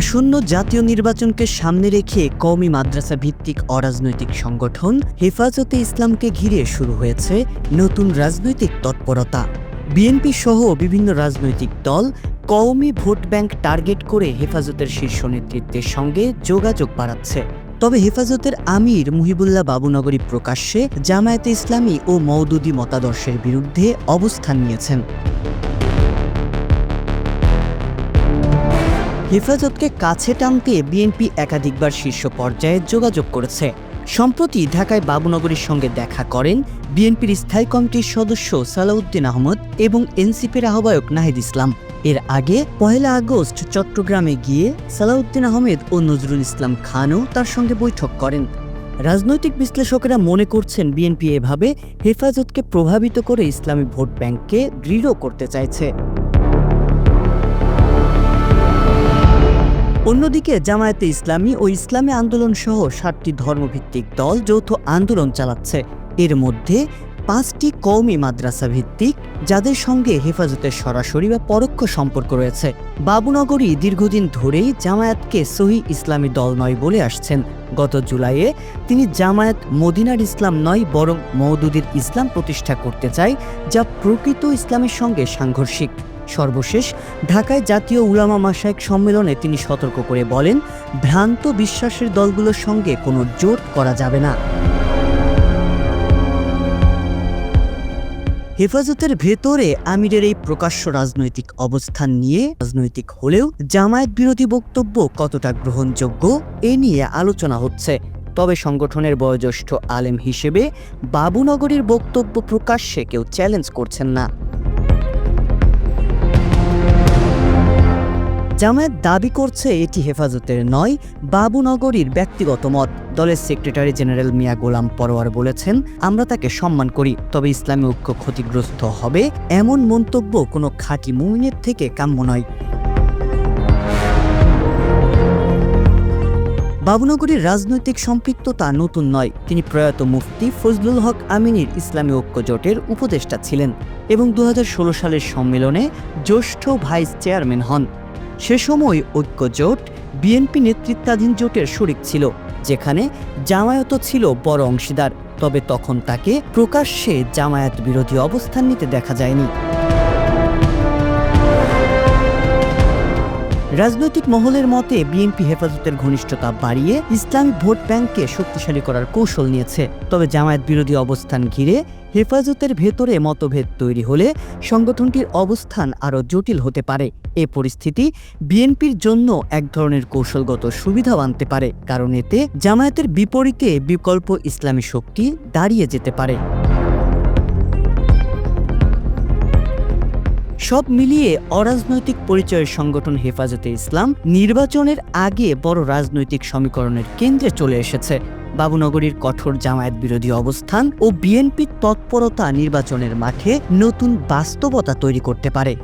আসন্ন জাতীয় নির্বাচনকে সামনে রেখে কওমি মাদ্রাসা ভিত্তিক অরাজনৈতিক সংগঠন হেফাজতে ইসলামকে ঘিরে শুরু হয়েছে নতুন রাজনৈতিক তৎপরতা। বিএনপি সহ বিভিন্ন রাজনৈতিক দল কওমি ভোট ব্যাংক টার্গেট করে হেফাজতের শীর্ষ নেতৃত্বের সঙ্গে যোগাযোগ বাড়াচ্ছে। তবে হেফাজতের আমির মুহিবুল্লাহ বাবুনগরী প্রকাশ্যে জামায়াতে ইসলামী ও মওদুদি মতাদর্শের বিরুদ্ধে অবস্থান নিয়েছেন। হেফাজতকে কাছে টানতে বিএনপি একাধিকবার শীর্ষ পর্যায়ে যোগাযোগ করেছে। সম্প্রতি ঢাকায় বাবুনগরীর সঙ্গে দেখা করেন বিএনপির স্থায়ী কমিটির সদস্য সালাউদ্দিন আহমদ এবং এনসিপির আহ্বায়ক নাহিদ ইসলাম। এর আগে পহেলা আগস্ট চট্টগ্রামে গিয়ে সালাউদ্দিন আহমেদ ও নজরুল ইসলাম খানও তার সঙ্গে বৈঠক করেন। রাজনৈতিক বিশ্লেষকেরা মনে করছেন বিএনপি এভাবে হেফাজতকে প্রভাবিত করে ইসলামী ভোট ব্যাংককে দৃঢ় করতে চাইছে। অন্যদিকে জামায়াতে ইসলামী ও ইসলামী আন্দোলন সহ সাতটি ধর্মভিত্তিক দল যৌথ আন্দোলন চালাচ্ছে। এর মধ্যে পাঁচটি কওমি মাদ্রাসা ভিত্তিক, যাদের সঙ্গে হেফাজতের সরাসরি বা পরোক্ষ সম্পর্ক রয়েছে। বাবুনগরী দীর্ঘদিন ধরেই জামায়াতকে সহি ইসলামী দল নয় বলে আসছেন। গত জুলাইয়ে তিনি জামায়াত মদিনার ইসলাম নয়, বরং মওদুদির ইসলাম প্রতিষ্ঠা করতে চায়, যা প্রকৃত ইসলামের সঙ্গে সাংঘর্ষিক। সর্বশেষ, ঢাকায় জাতীয় উলামা মাসায়ক সম্মেলনে তিনি সতর্ক করে বলেন, ভ্রান্ত বিশ্বাসের দলগুলোর সঙ্গে কোনো জোট করা যাবে না। হেফাজতের ভেতরে আমিরের এই প্রকাশ্য রাজনৈতিক অবস্থান নিয়ে রাজনৈতিক হলেও জামায়াত বিরোধী বক্তব্য কতটা গ্রহণযোগ্য এ নিয়ে আলোচনা হচ্ছে। তবে সংগঠনের বয়োজ্যেষ্ঠ আলেম হিসেবে বাবুনগরীর বক্তব্য প্রকাশ্যে কেউ চ্যালেঞ্জ করছেন না। জামায়াত দাবি করছে এটি হেফাজতের নয়, বাবুনগরীর ব্যক্তিগত মত। দলের সেক্রেটারি জেনারেল মিয়া গোলাম পরোয়ার বলেছেন, আমরা তাকে সম্মান করি, তবে ইসলামী ঐক্য ক্ষতিগ্রস্ত হবে এমন মন্তব্য কোনো খাঁটি মুমিনের থেকে কাম্য নয়। বাবুনগরীর রাজনৈতিক সম্পৃক্ততা নতুন নয়। তিনি প্রয়াত মুফতি ফজলুল হক আমিনীর ইসলামী ঐক্য জোটের উপদেষ্টা ছিলেন এবং দু হাজার ষোলো সালের সম্মেলনে জ্যেষ্ঠ ভাইস চেয়ারম্যান হন। সে সময় ঐক্য জোট বিএনপি নেতৃত্বাধীন জোটের শরিক ছিল, যেখানে জামায়াত ছিল বড় অংশীদার। তবে তখন তাকে প্রকাশ্যে জামায়াত বিরোধী অবস্থান নিতে দেখা যায়নি। রাজনৈতিক মহলের মতে, বিএনপি হেফাজতের ঘনিষ্ঠতা বাড়িয়ে ইসলামী ভোট ব্যাংককে শক্তিশালী করার কৌশল নিয়েছে। তবে জামায়াত বিরোধী অবস্থান ঘিরে হেফাজতের ভেতরে মতভেদ তৈরি হলে সংগঠনটির অবস্থান আরও জটিল হতে পারে। এ পরিস্থিতি বিএনপির জন্য এক ধরনের কৌশলগত সুবিধাও আনতে পারে। কারণ এতে জামায়াতের বিপরীতে বিকল্প ইসলামী শক্তি দাঁড়িয়ে যেতে পারে। সব মিলিয়ে অরাজনৈতিক পরিচয়ের সংগঠন হেফাজতে ইসলাম নির্বাচনের আগে বড় রাজনৈতিক সমীকরণের কেন্দ্রে চলে এসেছে। বাবুনগরীর কঠোর জামায়াত বিরোধী অবস্থান ও বিএনপির তৎপরতা নির্বাচনের মাঠে নতুন বাস্তবতা তৈরি করতে পারে।